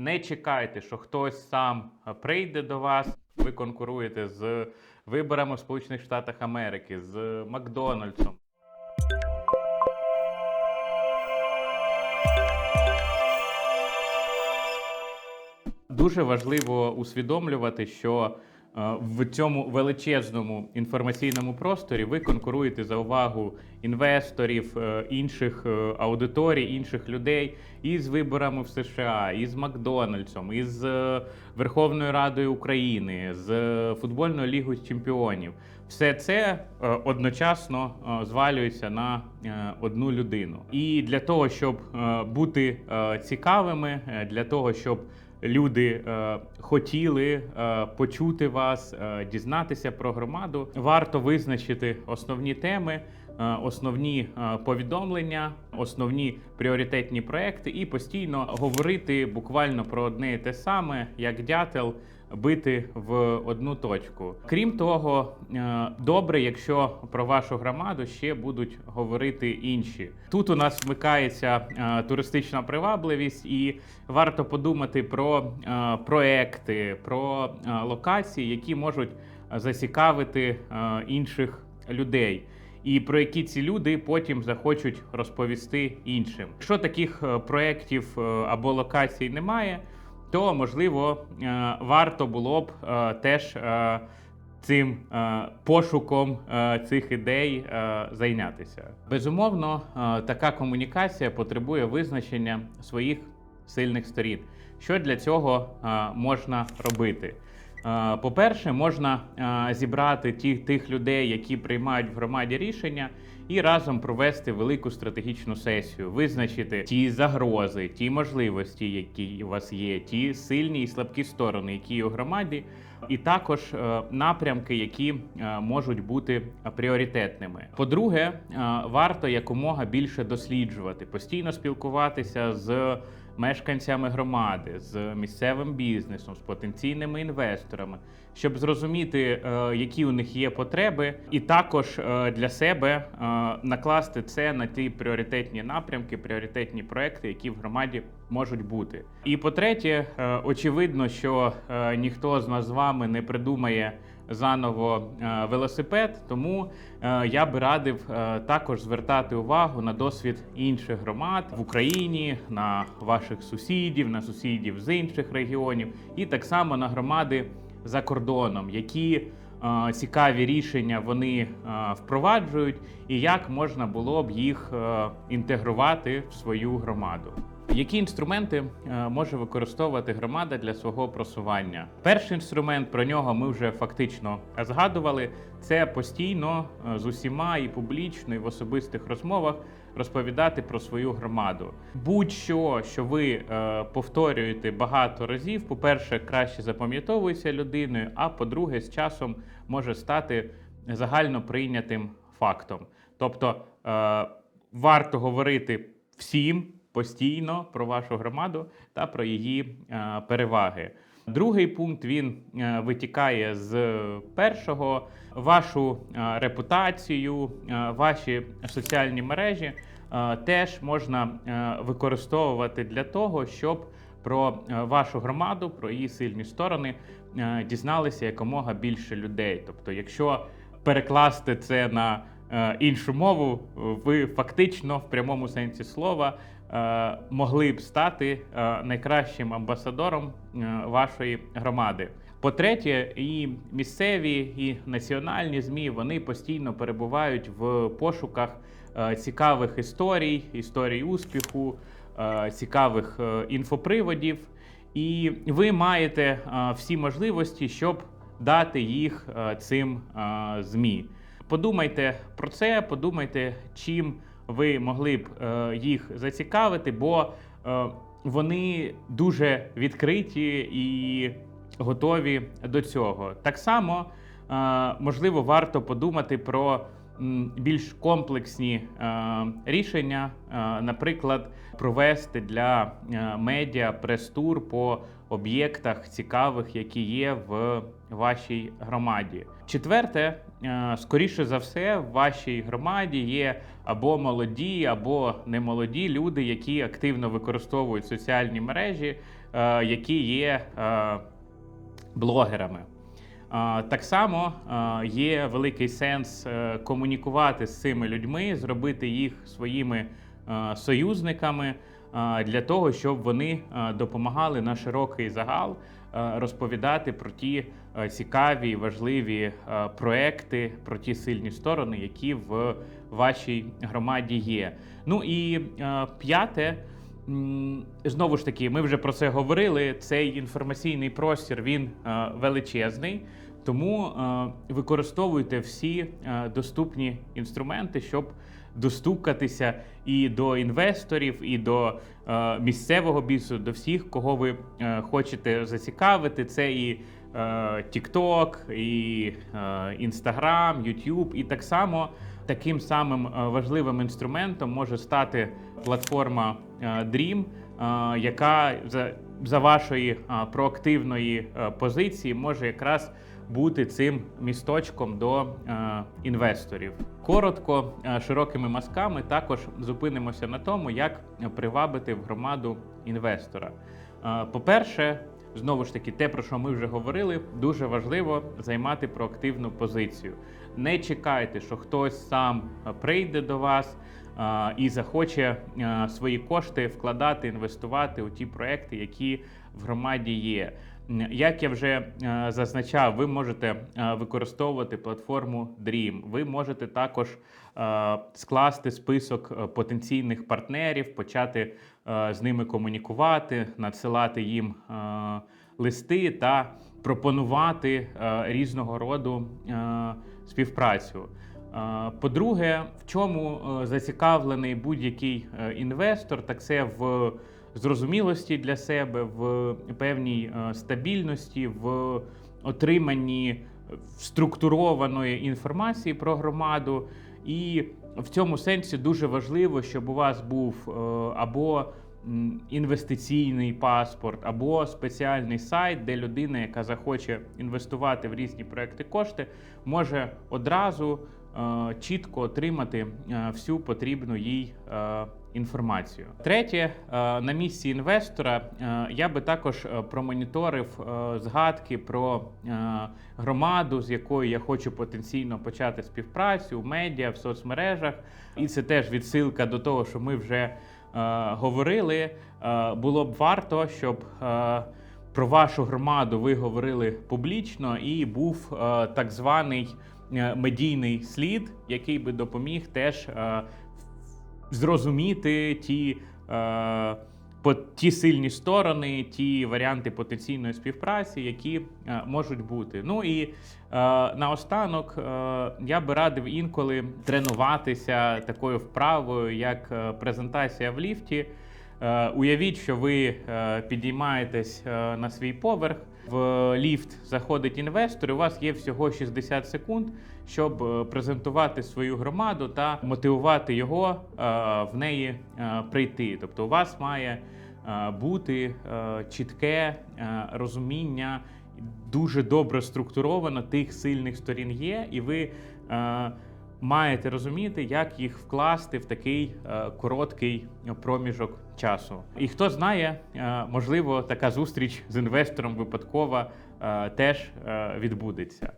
Не чекайте, що хтось сам е, прийде до вас. Ви конкуруєте з виборами в Сполучених Штатах Америки, з Макдональдсом. Дуже важливо усвідомлювати, що в цьому величезному інформаційному просторі ви конкуруєте за увагу інвесторів, е, інших е, аудиторій, інших людей із виборами в США, із Макдональдсом, із е, Верховною Радою України, з е, футбольною лігою чемпіонів. Все це е, одночасно е, звалюється на е, одну людину. І для того, щоб е, бути е, цікавими, е, для того, щоб люди е, хотіли е, почути вас, е, дізнатися про громаду. Варто визначити основні теми, основні повідомлення, основні пріоритетні проекти і постійно говорити буквально про одне і те саме, як дятел. Бити в одну точку. Крім того, е, добре, якщо про вашу громаду ще будуть говорити інші. Тут у нас вмикається е, туристична привабливість, і варто подумати про е, проекти, про локації, які можуть зацікавити інших людей. І про які ці люди потім захочуть розповісти іншим. Якщо таких проєктів або локацій немає, то можливо е, варто було б е, теж е, цим пошуком цих ідей зайнятися. Безумовно, така комунікація потребує визначення своїх сильних сторін. Що для цього можна робити? Е, По-перше, можна е, зібрати ті, тих людей, які приймають в громаді рішення, і разом провести велику стратегічну сесію, визначити ті загрози, ті можливості, які у вас є, ті сильні і слабкі сторони, які є у громаді, і також е, напрямки, які можуть бути пріоритетними. По-друге, варто якомога більше досліджувати, постійно спілкуватися з мешканцями громади, з місцевим бізнесом, з потенційними інвесторами, щоб зрозуміти, е, які у них є потреби, і також е, для себе е, накласти це на ті пріоритетні напрямки, пріоритетні проекти, які в громаді можуть бути. І по-третє, очевидно, що ніхто з нас з вами не придумає заново е, велосипед, тому е, я би радив е, також звертати увагу на досвід інших громад в Україні, на ваших сусідів, на сусідів з інших регіонів, і так само на громади за кордоном, які цікаві рішення вони впроваджують, і як можна було б їх інтегрувати в свою громаду. Які інструменти е, може використовувати громада для свого просування? Перший інструмент про нього ми вже фактично згадували. Це постійно е, з усіма і публічно, і в особистих розмовах розповідати про свою громаду. Будь-що, що ви е, повторюєте багато разів, по-перше, краще запам'ятовується людиною, а по-друге, з часом може стати загально прийнятим фактом. Тобто варто говорити всім постійно про вашу громаду та про її е, переваги. Другий пункт він е, витікає з першого. Вашу е, репутацію, ваші соціальні мережі теж можна використовувати для того, щоб про вашу громаду, про її сильні сторони дізналися якомога більше людей. Тобто, якщо перекласти це на іншу мову, ви фактично в прямому сенсі слова могли б стати е, найкращим амбасадором е, вашої громади. По-третє, і місцеві, і національні змі вони постійно перебувають в пошуках е, цікавих історій, історій успіху, е, цікавих е, інфоприводів. І ви маєте е, всі можливості, щоб дати їх е, цим е, змі. Подумайте про це, подумайте, чим ви могли б е, їх зацікавити, бо е, вони дуже відкриті і готові до цього. Так само, е, можливо, варто подумати про більш комплексні рішення, наприклад, провести для медіа прес-тур по об'єктах цікавих, які є в вашій громаді. Четверте, скоріше за все, в вашій громаді є або молоді, або немолоді люди, які активно використовують соціальні мережі е, які є е, блогерами. Так само є великий сенс е, комунікувати з цими людьми, зробити їх своїми е, союзниками для того, щоб вони е, допомагали на широкий загал е, розповідати про ті е, цікаві, важливі е, проекти, про ті сильні сторони, які в вашій громаді є. Ну і е, п'яте. Знову ж таки, ми вже про це говорили. Цей інформаційний простір він е, величезний, тому е, використовуйте всі е, доступні інструменти, щоб достукатися і до інвесторів, і до е, місцевого бізнесу, до всіх, кого ви е, хочете зацікавити. Це і е, TikTok, і е, Instagram, YouTube, і так само таким самим е, важливим інструментом може стати платформа е, Dream, е, яка за, вашої е, проактивної е, позиції може якраз бути цим місточком до е, інвесторів. Коротко, е, широкими мазками також зупинимося на тому, як привабити в громаду інвестора. Е, По-перше, знову ж таки, те, про що ми вже говорили, дуже важливо займати проактивну позицію. Не чекайте, що хтось сам прийде до вас і захоче свої кошти вкладати, інвестувати у ті проекти, які в громаді є. Як я вже е, зазначав, ви можете е, використовувати платформу Dream. Ви можете також е, скласти список потенційних партнерів, почати з ними комунікувати, надсилати їм листи та пропонувати різного роду співпрацю. По-друге, в чому зацікавлений будь-який інвестор, так це в зрозумілості для себе, в певній е, стабільності, в отриманні структурованої інформації про громаду. І в цьому сенсі дуже важливо, щоб у вас був е, або інвестиційний паспорт, або спеціальний сайт, де людина, яка захоче інвестувати в різні проекти кошти, може одразу е, чітко отримати всю потрібну їй інформацію. Третє, е, на місці інвестора е, я би також е, промоніторив згадки про громаду, з якою я хочу потенційно почати співпрацю в медіа, в соцмережах. І це теж відсилка до того, що ми вже говорили. Було б варто, щоб про вашу громаду ви говорили публічно і був так званий медійний слід, який би допоміг теж зрозуміти ті, е, по, ті сильні сторони, ті варіанти потенційної співпраці, які е, можуть бути. Ну і е, наостанок е, я би радив інколи тренуватися такою вправою, як е, презентація в ліфті. Е, Уявіть, що ви е, підіймаєтесь е, на свій поверх, в ліфт заходить інвестор, і у вас є всього 60 секунд, щоб е, презентувати свою громаду та мотивувати його е, в неї е, прийти. Тобто, у вас має бути чітке розуміння, дуже добре структуровано тих сильних сторін є, і ви. Маєте розуміти, як їх вкласти в такий е, короткий проміжок часу. І хто знає, е, можливо, така зустріч з інвестором випадкова е, теж відбудеться.